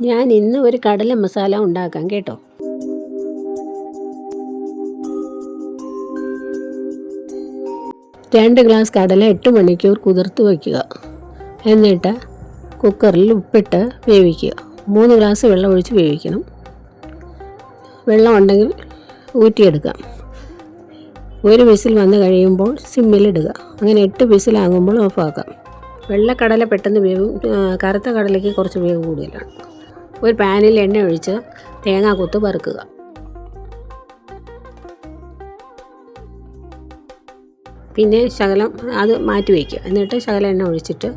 ഞാൻ ഇന്ന് ഒരു കടല മസാല ഉണ്ടാക്കാം കേട്ടോ. രണ്ട് ഗ്ലാസ് കടല എട്ട് മണിക്കൂർ കുതിർത്ത് വയ്ക്കുക. എന്നിട്ട് കുക്കറിൽ ഉപ്പിട്ട് വേവിക്കുക. മൂന്ന് ഗ്ലാസ് വെള്ളം ഒഴിച്ച് വേവിക്കണം. വെള്ളം ഉണ്ടെങ്കിൽ ഊറ്റിയെടുക്കാം. ഒരു വിസിൽ വന്ന് കഴിയുമ്പോൾ സിമ്മിലിടുക അങ്ങനെ എട്ട് വിസിലാകുമ്പോൾ ഓഫാക്കാം. വെള്ളക്കടല പെട്ടെന്ന് വേവും കറുത്ത കടലയ്ക്ക് കുറച്ച് വേവ് കൂടുതലാണ്. ഒരു പാനിൽ എണ്ണ ഒഴിച്ച് തേങ്ങാ കൊത്ത് വറുക്കുക. പിന്നെ ശകലം അത് മാറ്റി വയ്ക്കുക. എന്നിട്ട് ശകലം എണ്ണ ഒഴിച്ചിട്ട്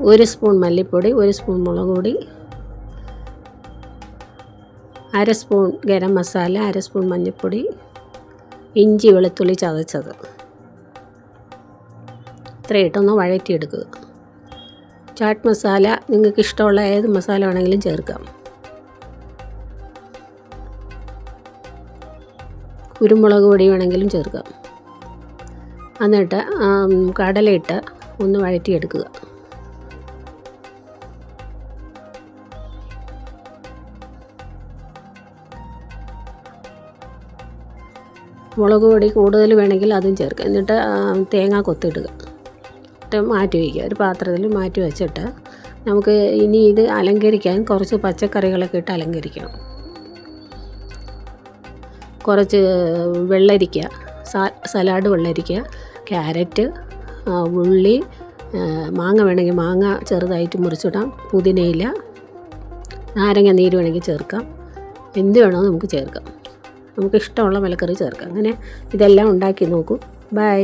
ഒരു സ്പൂൺ മല്ലിപ്പൊടി ഒരു സ്പൂൺ മുളക് പൊടി അര സ്പൂൺ ഗരം മസാല അര സ്പൂൺ മഞ്ഞൾപ്പൊടി ഇഞ്ചി വെളുത്തുള്ളി ചതച്ചത്. ഇത്രയിട്ടൊന്ന് വഴറ്റിയെടുക്കുക. ചാട്ട് മസാല നിങ്ങൾക്ക് ഇഷ്ടമുള്ള ഏത് മസാല വേണമെങ്കിലും ചേർക്കാം. കുരുമുളക് പൊടി വേണമെങ്കിലും ചേർക്കാം. എന്നിട്ട് കടലയിട്ട് ഒന്ന് വഴറ്റിയെടുക്കുക. മുളക് പൊടി കൂടുതൽ വേണമെങ്കിൽ അതും ചേർക്കുക എന്നിട്ട് തേങ്ങ കൊത്തിടുക. എന്നിട്ട് മാറ്റി വയ്ക്കുക. ഒരു പാത്രത്തിൽ മാറ്റി വെച്ചിട്ട് നമുക്ക് ഇനി ഇത് അലങ്കരിക്കാൻ കുറച്ച് പച്ചക്കറികളൊക്കെ ഇട്ട് അലങ്കരിക്കണം. കുറച്ച് വെള്ളരിക്ക സലാഡ് വെള്ളരിക്ക ക്യാരറ്റ് ഉള്ളി മാങ്ങ വേണമെങ്കിൽ മാങ്ങ ചെറുതായിട്ട് മുറിച്ചിടാം. പുതിനയില നാരങ്ങ നീര് വേണമെങ്കിൽ ചേർക്കാം. എന്ത് വേണോ നമുക്ക് ചേർക്കാം. നമുക്ക് ഇഷ്ടമുള്ള മലക്കറി ചേർക്കാം. അങ്ങനെ ഇതെല്ലാം ഉണ്ടാക്കി നോക്കൂ. ബൈ.